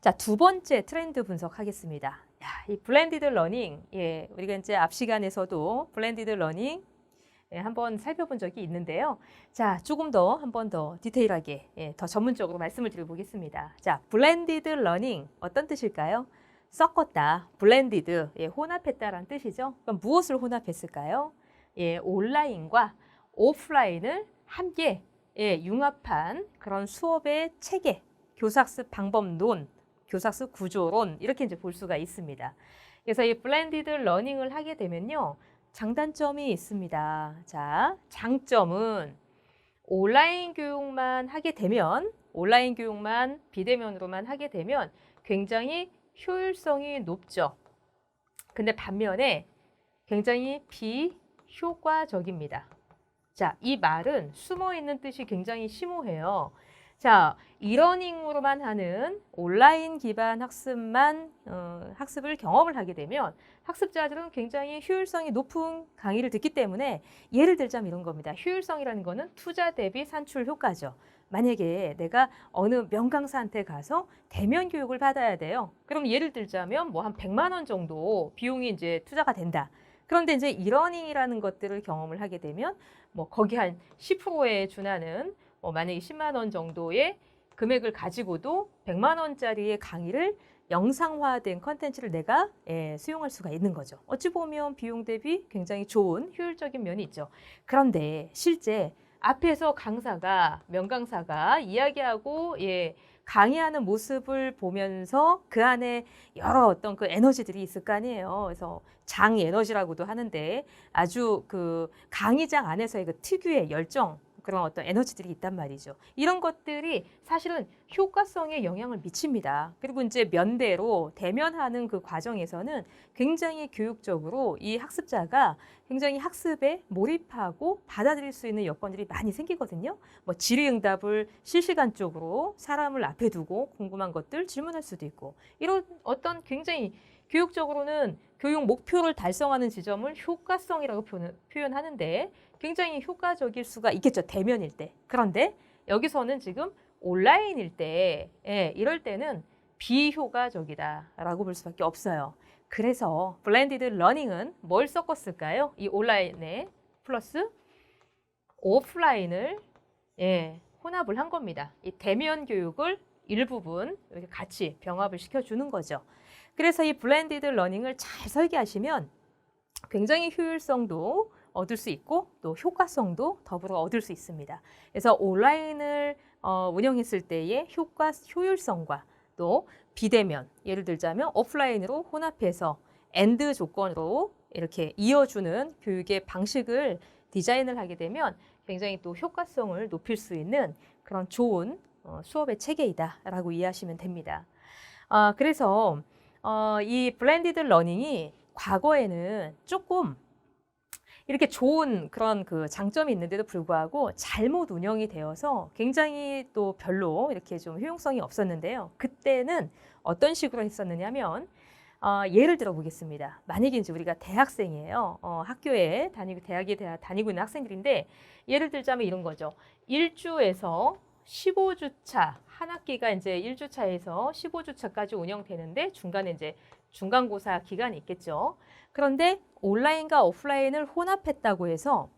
자, 두 번째 트렌드 분석하겠습니다. 야, 이 블렌디드 러닝, 예, 우리가 이제 앞 시간에서도 블렌디드 러닝 예, 한번 살펴본 적이 있는데요. 자, 조금 더 한번 더 디테일하게 예, 더 전문적으로 말씀을 드려보겠습니다. 자, 블렌디드 러닝 어떤 뜻일까요? 섞었다, 블렌디드, 예, 혼합했다라는 뜻이죠. 그럼 무엇을 혼합했을까요? 예, 온라인과 오프라인을 함께 예, 융합한 그런 수업의 체계, 교사학습 방법론, 교사학습 구조론 이렇게 이제 볼 수가 있습니다. 그래서 이 블렌디드 러닝을 하게 되면요. 장단점이 있습니다. 자, 장점은 온라인 교육만 하게 되면 온라인 교육만 비대면으로만 하게 되면 굉장히 효율성이 높죠. 근데 반면에 굉장히 비효과적입니다. 자, 이 말은 숨어 있는 뜻이 굉장히 심오해요. 자, 이러닝으로만 하는 온라인 기반 학습만 어, 학습을 경험을 하게 되면 학습자들은 굉장히 효율성이 높은 강의를 듣기 때문에 예를 들자면 이런 겁니다. 효율성이라는 거는 투자 대비 산출 효과죠. 만약에 내가 어느 명강사한테 가서 대면 교육을 받아야 돼요. 그럼 예를 들자면 뭐 한 100만 원 정도 비용이 이제 투자가 된다. 그런데 이제 이러닝이라는 것들을 경험을 하게 되면 뭐 거기 한 10%에 준하는 뭐 만약에 10만 원 정도의 금액을 가지고도 100만 원짜리의 강의를 영상화된 컨텐츠를 내가 예, 수용할 수가 있는 거죠. 어찌 보면 비용 대비 굉장히 좋은 효율적인 면이 있죠. 그런데 실제 앞에서 강사가 명강사가 이야기하고 예, 강의하는 모습을 보면서 그 안에 여러 어떤 그 에너지들이 있을 거 아니에요. 그래서 장 에너지라고도 하는데 아주 그 강의장 안에서의 그 특유의 열정 그런 어떤 에너지들이 있단 말이죠. 이런 것들이 사실은 효과성에 영향을 미칩니다. 그리고 이제 면대로 대면하는 그 과정에서는 굉장히 교육적으로 이 학습자가 굉장히 학습에 몰입하고 받아들일 수 있는 여건들이 많이 생기거든요. 뭐 질의응답을 실시간적으로 사람을 앞에 두고 궁금한 것들 질문할 수도 있고 이런 어떤 굉장히 교육적으로는 교육 목표를 달성하는 지점을 효과성이라고 표현, 하는데 굉장히 효과적일 수가 있겠죠. 대면일 때. 그런데 여기서는 지금 온라인일 때, 예, 이럴 때는 비효과적이다라고 볼 수밖에 없어요. 그래서 블렌디드 러닝은 뭘 섞었을까요? 이 온라인에 플러스 오프라인을 예, 혼합을 한 겁니다. 이 대면 교육을 일부분 이렇게 같이 병합을 시켜주는 거죠. 그래서 이 블렌디드 러닝을 잘 설계하시면 굉장히 효율성도 얻을 수 있고 또 효과성도 더불어 얻을 수 있습니다. 그래서 온라인을 어, 운영했을 때의 효과 효율성과 또 비대면 예를 들자면 오프라인으로 혼합해서 엔드 조건으로 이렇게 이어주는 교육의 방식을 디자인을 하게 되면 굉장히 또 효과성을 높일 수 있는 그런 좋은 어, 수업의 체계이다라고 이해하시면 됩니다. 아, 그래서 어, 이 블렌디드 러닝이 과거에는 조금 이렇게 좋은 그런 그 장점이 있는데도 불구하고 잘못 운영이 되어서 굉장히 또 별로 이렇게 좀 효용성이 없었는데요. 그때는 어떤 식으로 했었느냐면 어, 예를 들어 보겠습니다. 만약에 이제 우리가 대학생이에요. 어, 학교에 다니고 대학에 다니고 있는 학생들인데 예를 들자면 이런 거죠. 1주에서 15주차 한 학기가 이제 1주차에서 15주차까지 운영되는데 중간에 이제 중간고사 기간이 있겠죠. 그런데 온라인과 오프라인을 혼합했다고 해서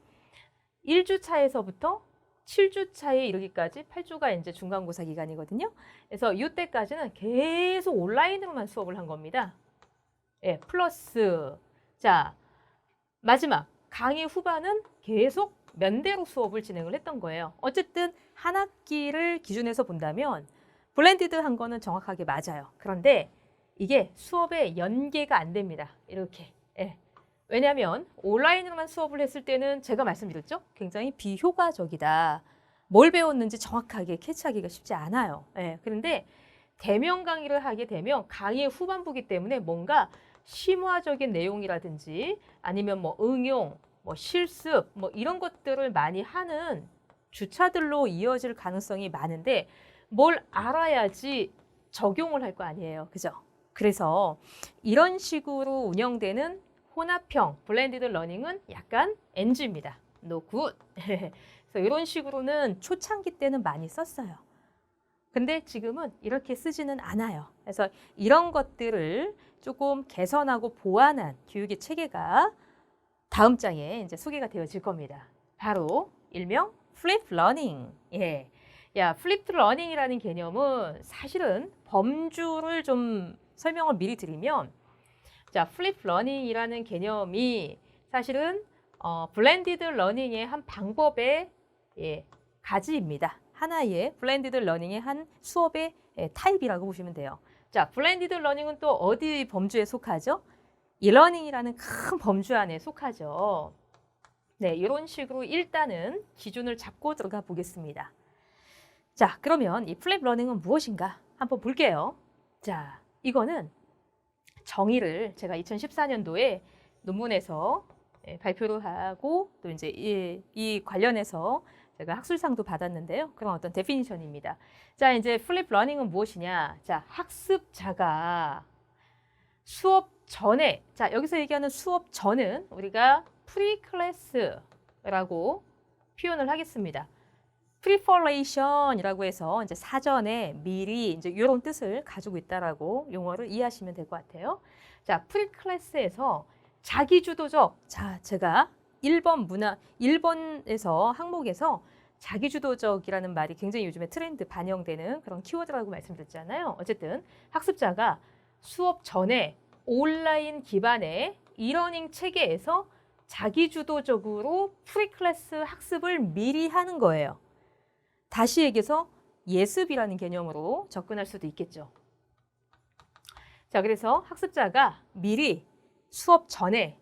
1주 차에서부터 7주 차에 이르기까지 8주가 이제 중간고사 기간이거든요. 그래서 이때까지는 계속 온라인으로만 수업을 한 겁니다. 예, 플러스 자 마지막 강의 후반은 계속 면대로 수업을 진행을 했던 거예요. 어쨌든 한 학기를 기준해서 본다면 블렌디드 한 거는 정확하게 맞아요. 그런데 이게 수업에 연계가 안 됩니다. 이렇게. 예. 왜냐하면 온라인으로만 수업을 했을 때는 제가 말씀드렸죠. 굉장히 비효과적이다. 뭘 배웠는지 정확하게 캐치하기가 쉽지 않아요. 예. 그런데 대면 강의를 하게 되면 강의의 후반부기 때문에 뭔가 심화적인 내용이라든지 아니면 뭐 응용, 뭐 실습, 뭐 이런 것들을 많이 하는 주차들로 이어질 가능성이 많은데 뭘 알아야지 적용을 할 거 아니에요. 그죠? 그래서 이런 식으로 운영되는 혼합형 블렌디드 러닝은 약간 NG입니다. No good. 그래서 이런 식으로는 초창기 때는 많이 썼어요. 근데 지금은 이렇게 쓰지는 않아요. 그래서 이런 것들을 조금 개선하고 보완한 교육의 체계가 다음 장에 이제 소개가 되어질 겁니다. 바로 일명 플립 러닝. 예. 야, 플립 러닝이라는 개념은 사실은 범주를 좀 설명을 미리 드리면 자, 플립 러닝이라는 개념이 사실은 어, 블렌디드 러닝의 한 방법의 예, 가지입니다. 하나의 블렌디드 러닝의 한 수업의 예, 타입이라고 보시면 돼요. 자, 블렌디드 러닝은 또 어디 범주에 속하죠? 이러닝이라는 큰 범주 안에 속하죠. 네, 이런 식으로 일단은 기준을 잡고 들어가 보겠습니다. 자, 그러면 이 플랩 러닝은 무엇인가 한번 볼게요. 자, 이거는 정의를 제가 2014년도에 논문에서 예, 발표를 하고 또 이제 이, 이 관련해서 제가 학술상도 받았는데요. 그런 어떤 데피니션입니다. 자, 이제 플립 러닝은 무엇이냐? 자, 학습자가 수업 전에 자, 여기서 얘기하는 수업 전은 우리가 프리 클래스라고 표현을 하겠습니다. Preparation이라고 해서 이제 사전에 미리 이제 이런 뜻을 가지고 있다라고 용어를 이해하시면 될 것 같아요. 자, 프리 클래스에서 자기 주도적 자, 제가 1번 문화 1번에서 항목에서 자기 주도적이라는 말이 굉장히 요즘에 트렌드 반영되는 그런 키워드라고 말씀드렸잖아요. 어쨌든 학습자가 수업 전에 온라인 기반의 이러닝 체계에서 자기 주도적으로 프리클래스 학습을 미리 하는 거예요. 다시 얘기해서 예습이라는 개념으로 접근할 수도 있겠죠. 자, 그래서 학습자가 미리 수업 전에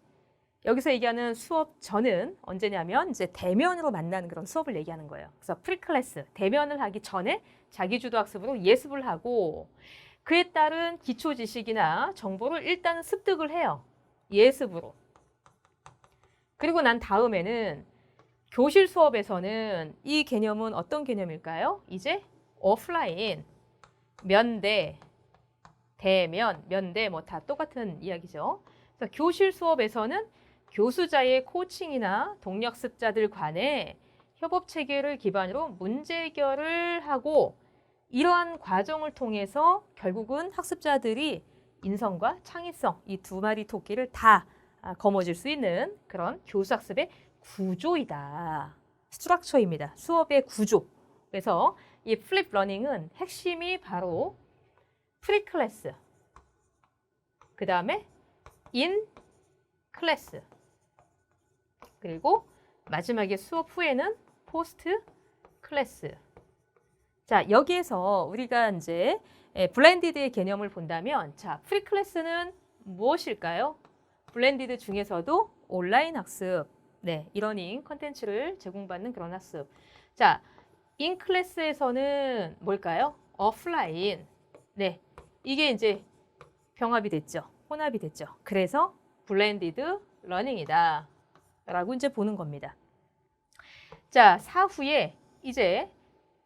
여기서 얘기하는 수업 전은 언제냐면 이제 대면으로 만나는 그런 수업을 얘기하는 거예요. 그래서 프리클래스 대면을 하기 전에 자기주도 학습으로 예습을 하고 그에 따른 기초 지식이나 정보를 일단 습득을 해요. 예습으로. 그리고 난 다음에는 교실 수업에서는 이 개념은 어떤 개념일까요? 이제 오프라인, 면대, 대면, 면대 뭐 다 똑같은 이야기죠. 그래서 교실 수업에서는 교수자의 코칭이나 동력습자들 간의 협업 체계를 기반으로 문제 해결을 하고 이러한 과정을 통해서 결국은 학습자들이 인성과 창의성 이 두 마리 토끼를 다 아, 거머쥘 수 있는 그런 교수학습의 구조이다. 스트럭처입니다. 수업의 구조. 그래서 이 플립 러닝은 핵심이 바로 프리 클래스, 그 다음에 인 클래스, 그리고 마지막에 수업 후에는 포스트 클래스. 자, 여기에서 우리가 이제 블렌디드의 개념을 본다면 자, 프리 클래스는 무엇일까요? 블렌디드 중에서도 온라인 학습, 네, 이러닝 컨텐츠를 제공받는 그런 학습. 자, 인 클래스에서는 뭘까요? 오프라인. 네, 이게 이제 병합이 됐죠. 혼합이 됐죠. 그래서 블렌디드 러닝이다. 라고 이제 보는 겁니다. 자, 사후에 이제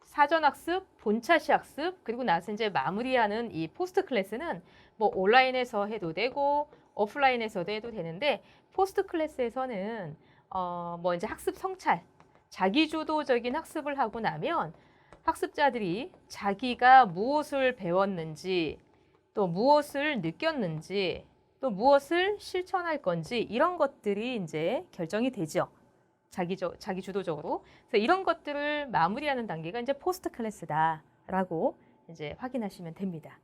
사전학습, 본차시 학습, 그리고 나서 이제 마무리하는 이 포스트 클래스는 뭐 온라인에서 해도 되고 오프라인에서도 해도 되는데 포스트 클래스에서는 어 뭐 이제 학습 성찰, 자기주도적인 학습을 하고 나면 학습자들이 자기가 무엇을 배웠는지 또 무엇을 느꼈는지 또 무엇을 실천할 건지 이런 것들이 이제 결정이 되죠. 자기적, 자기 주도적으로. 그래서 이런 것들을 마무리하는 단계가 이제 포스트 클래스다라고 이제 확인하시면 됩니다.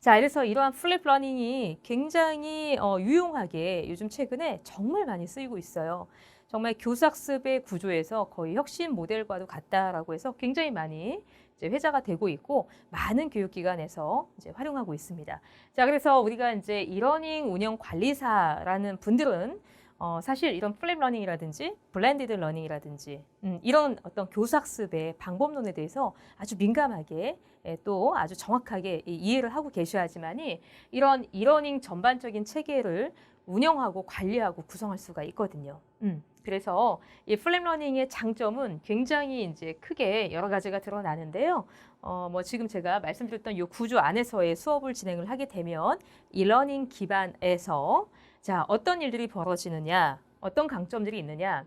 자, 그래서 이러한 플립 러닝이 굉장히 어, 유용하게 요즘 최근에 정말 많이 쓰이고 있어요. 정말 교사학습의 구조에서 거의 혁신 모델과도 같다라고 해서 굉장히 많이 이제 회자가 되고 있고 많은 교육기관에서 이제 활용하고 있습니다. 자, 그래서 우리가 이제 이러닝 운영 관리사라는 분들은 어, 사실 이런 플랩 러닝이라든지 블렌디드 러닝이라든지 음, 이런 어떤 교사학습의 방법론에 대해서 아주 민감하게 예, 또 아주 정확하게 이해를 하고 계셔야 하지만이 이런 이러닝 전반적인 체계를 운영하고 관리하고 구성할 수가 있거든요. 음, 그래서 이 플랩 러닝의 장점은 굉장히 이제 크게 여러 가지가 드러나는데요. 어, 뭐 지금 제가 말씀드렸던 이 구조 안에서의 수업을 진행을 하게 되면 이 러닝 기반에서 자, 어떤 일들이 벌어지느냐, 어떤 강점들이 있느냐.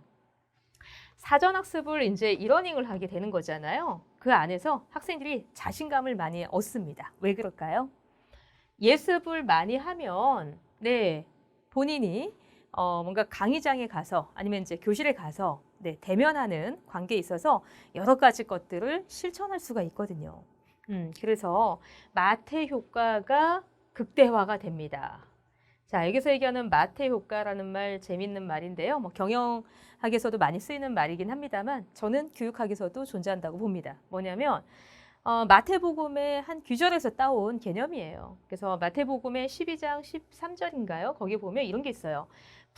사전 학습을 이제 이러닝을 하게 되는 거잖아요. 그 안에서 학생들이 자신감을 많이 얻습니다. 왜 그럴까요? 예습을 많이 하면 네 본인이 어, 뭔가 강의장에 가서 아니면 이제 교실에 가서 네, 대면하는 관계에 있어서 여러 가지 것들을 실천할 수가 있거든요. 음, 그래서 마태 효과가 극대화가 됩니다. 자, 여기서 얘기하는 마태 효과라는 말 재밌는 말인데요. 뭐 경영학에서도 많이 쓰이는 말이긴 합니다만 저는 교육학에서도 존재한다고 봅니다. 뭐냐면 어, 마태복음의 한 규절에서 따온 개념이에요. 그래서 마태복음의 12장 13절인가요? 거기 보면 이런 게 있어요.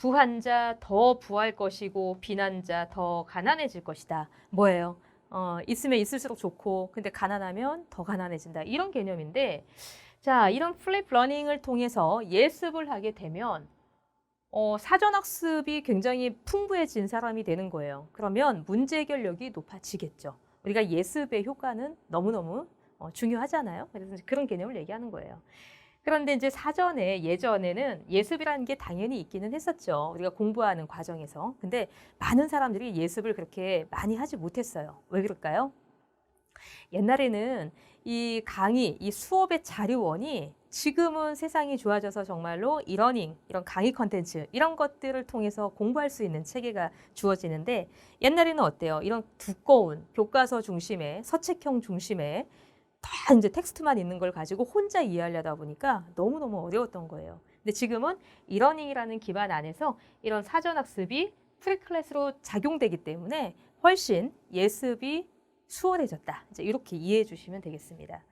부한 자 더 부할 것이고 빈한 자더 가난해질 것이다. 뭐예요? 어, 있으면 있을수록 좋고 근데 가난하면 더 가난해진다. 이런 개념인데 자, 이런 플립 러닝을 통해서 예습을 하게 되면 어, 사전 학습이 굉장히 풍부해진 사람이 되는 거예요. 그러면 문제 해결력이 높아지겠죠. 우리가 예습의 효과는 너무너무 어, 중요하잖아요. 그래서 그런 개념을 얘기하는 거예요. 그런데 이제 사전에 예전에는 예습이라는 게 당연히 있기는 했었죠. 우리가 공부하는 과정에서. 근데 많은 사람들이 예습을 그렇게 많이 하지 못했어요. 왜 그럴까요? 옛날에는 이 강의, 이 수업의 자료원이 지금은 세상이 좋아져서 정말로 이러닝, 이런 강의 컨텐츠 이런 것들을 통해서 공부할 수 있는 체계가 주어지는데 옛날에는 어때요? 이런 두꺼운 교과서 중심의 서책형 중심의 다 이제 텍스트만 있는 걸 가지고 혼자 이해하려다 보니까 너무너무 어려웠던 거예요. 근데 지금은 이러닝이라는 기반 안에서 이런 사전 학습이 프리클래스로 작용되기 때문에 훨씬 예습이 수월해졌다. 이제 이렇게 이해해 주시면 되겠습니다.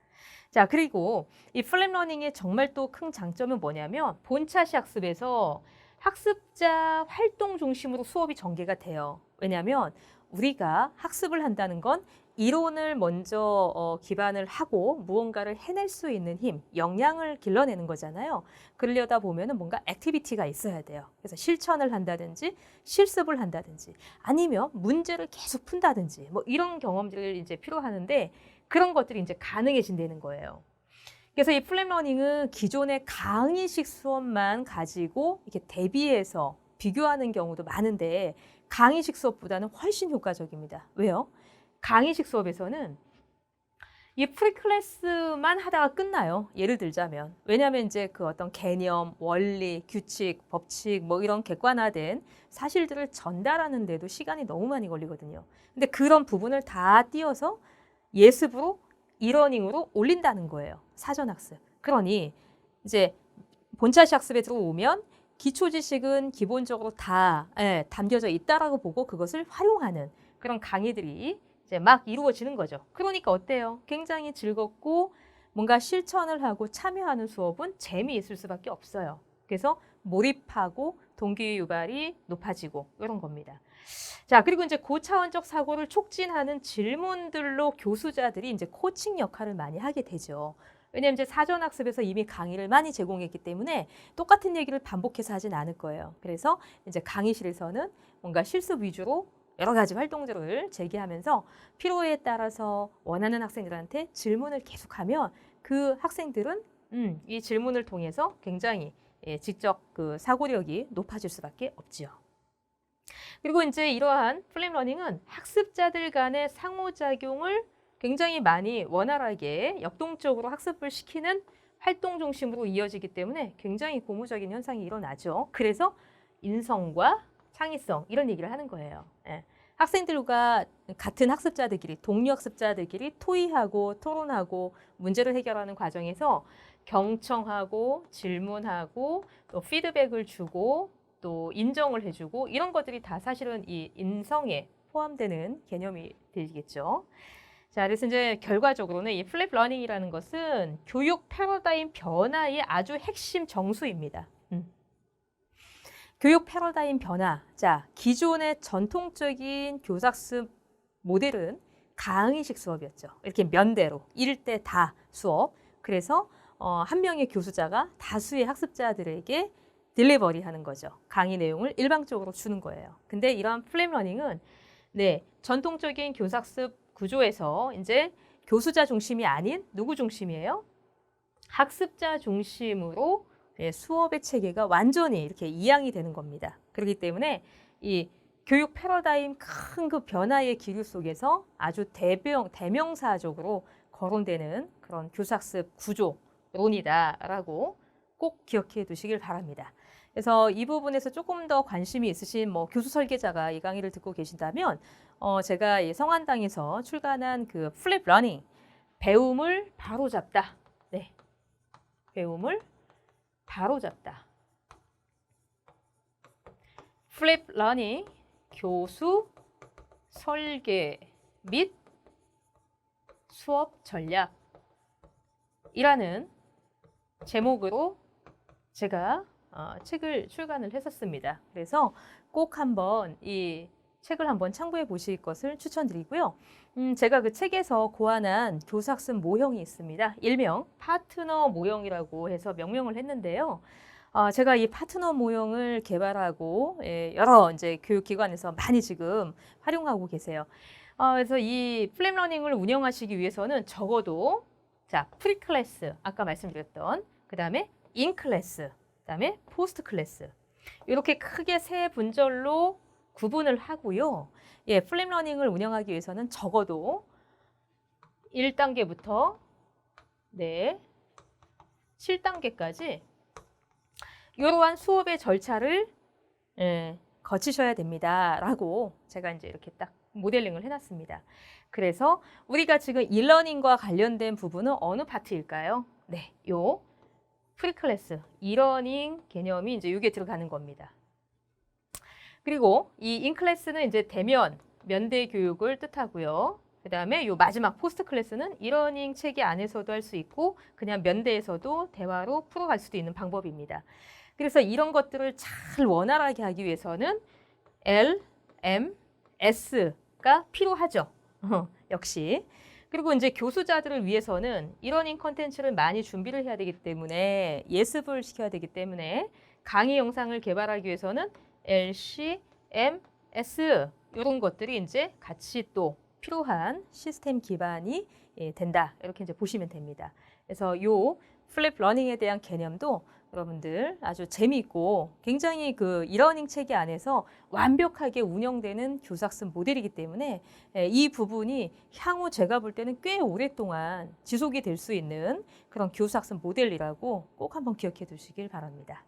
자, 그리고 이 플랩 러닝의 정말 또 큰 장점은 뭐냐면 본차시 학습에서 학습자 활동 중심으로 수업이 전개가 돼요. 왜냐하면 우리가 학습을 한다는 건 이론을 먼저 어, 기반을 하고 무언가를 해낼 수 있는 힘, 역량을 길러내는 거잖아요. 그러려다 보면은 뭔가 액티비티가 있어야 돼요. 그래서 실천을 한다든지 실습을 한다든지 아니면 문제를 계속 푼다든지 뭐 이런 경험들을 이제 필요하는데 그런 것들이 이제 가능해진다는 거예요. 그래서 이 플랩 러닝은 기존의 강의식 수업만 가지고 이렇게 대비해서 비교하는 경우도 많은데 강의식 수업보다는 훨씬 효과적입니다. 왜요? 강의식 수업에서는 이 프리클래스만 하다가 끝나요. 예를 들자면. 왜냐하면 이제 그 어떤 개념, 원리, 규칙, 법칙 뭐 이런 객관화된 사실들을 전달하는 데도 시간이 너무 많이 걸리거든요. 근데 그런 부분을 다 띄어서 예습으로 이러닝으로 올린다는 거예요. 사전학습. 그러니 이제 본차시 학습에 들어오면 기초 지식은 기본적으로 다 예, 담겨져 있다라고 보고 그것을 활용하는 그런 강의들이 이제 막 이루어지는 거죠. 그러니까 어때요? 굉장히 즐겁고 뭔가 실천을 하고 참여하는 수업은 재미있을 수밖에 없어요. 그래서 몰입하고 동기 유발이 높아지고 이런 겁니다. 자, 그리고 이제 고차원적 사고를 촉진하는 질문들로 교수자들이 이제 코칭 역할을 많이 하게 되죠. 왜냐하면 이제 사전 학습에서 이미 강의를 많이 제공했기 때문에 똑같은 얘기를 반복해서 하진 않을 거예요. 그래서 이제 강의실에서는 뭔가 실습 위주로 여러 가지 활동들을 제기하면서 필요에 따라서 원하는 학생들한테 질문을 계속하면 그 학생들은 음, 이 질문을 통해서 굉장히 예, 직접 그 사고력이 높아질 수밖에 없지요. 그리고 이제 이러한 플레임 러닝은 학습자들 간의 상호작용을 굉장히 많이 원활하게 역동적으로 학습을 시키는 활동 중심으로 이어지기 때문에 굉장히 고무적인 현상이 일어나죠. 그래서 인성과 창의성 이런 얘기를 하는 거예요. 예. 학생들과 같은 학습자들끼리 동료 학습자들끼리 토의하고 토론하고 문제를 해결하는 과정에서 경청하고 질문하고 또 피드백을 주고 또 인정을 해주고 이런 것들이 다 사실은 이 인성에 포함되는 개념이 되겠죠. 자, 그래서 이제 결과적으로는 이 플립 러닝이라는 것은 교육 패러다임 변화의 아주 핵심 정수입니다. 음. 교육 패러다임 변화. 자, 기존의 전통적인 교사학습 모델은 강의식 수업이었죠. 이렇게 면대로 1대 다 수업. 그래서 어, 한 명의 교수자가 다수의 학습자들에게 딜리버리 하는 거죠. 강의 내용을 일방적으로 주는 거예요. 근데 이러한 플레임 러닝은 네, 전통적인 교사학습 구조에서 이제 교수자 중심이 아닌 누구 중심이에요? 학습자 중심으로 예, 수업의 체계가 완전히 이렇게 이양이 되는 겁니다. 그렇기 때문에 이 교육 패러다임 큰 그 변화의 기류 속에서 아주 대명, 대명사적으로 거론되는 그런 교사학습 구조론이다라고 꼭 기억해 두시길 바랍니다. 그래서 이 부분에서 조금 더 관심이 있으신 뭐 교수 설계자가 이 강의를 듣고 계신다면 어 제가 이 성한당에서 출간한 그 플립 러닝 배움을 바로잡다. 네. 배움을 바로잡다. 플립 러닝 교수 설계 및 수업 전략 이라는 제목으로 제가 어, 책을 출간을 했었습니다. 그래서 꼭 한번 이 책을 한번 참고해 보실 것을 추천드리고요. 음, 제가 그 책에서 고안한 교사학습 모형이 있습니다. 일명 파트너 모형이라고 해서 명명을 했는데요. 어, 제가 이 파트너 모형을 개발하고 예, 여러 이제 교육기관에서 많이 지금 활용하고 계세요. 어, 그래서 이 플랩 러닝을 운영하시기 위해서는 적어도 자 프리클래스 아까 말씀드렸던 그 다음에 인클래스 그 다음에 포스트 클래스 이렇게 크게 세 분절로 구분을 하고요. 예, 플립 러닝을 운영하기 위해서는 적어도 1단계부터 네, 7단계까지 이러한 수업의 절차를 예, 거치셔야 됩니다라고 제가 이제 이렇게 딱 모델링을 해놨습니다. 그래서 우리가 지금 일러닝과 관련된 부분은 어느 파트일까요? 네, 요 프리클래스 이러닝 개념이 이제 이게 들어가는 겁니다. 그리고 이 인클래스는 이제 대면 면대 교육을 뜻하고요. 그 다음에 요 마지막 포스트 클래스는 이러닝 체계 안에서도 할 수 있고 그냥 면대에서도 대화로 풀어갈 수도 있는 방법입니다. 그래서 이런 것들을 잘 원활하게 하기 위해서는 L, M, S가 필요하죠. 어, 역시. 그리고 이제 교수자들을 위해서는 이러닝 컨텐츠를 많이 준비를 해야 되기 때문에 예습을 시켜야 되기 때문에 강의 영상을 개발하기 위해서는 LC, M, S 이런 것들이 이제 같이 또 필요한 시스템 기반이 예, 된다. 이렇게 이제 보시면 됩니다. 그래서 요 플립 러닝에 대한 개념도 여러분들 아주 재미있고 굉장히 그 이러닝 체계 안에서 완벽하게 운영되는 교사학습 모델이기 때문에 예, 이 부분이 향후 제가 볼 때는 꽤 오랫동안 지속이 될 수 있는 그런 교사학습 모델이라고 꼭 한번 기억해 두시길 바랍니다.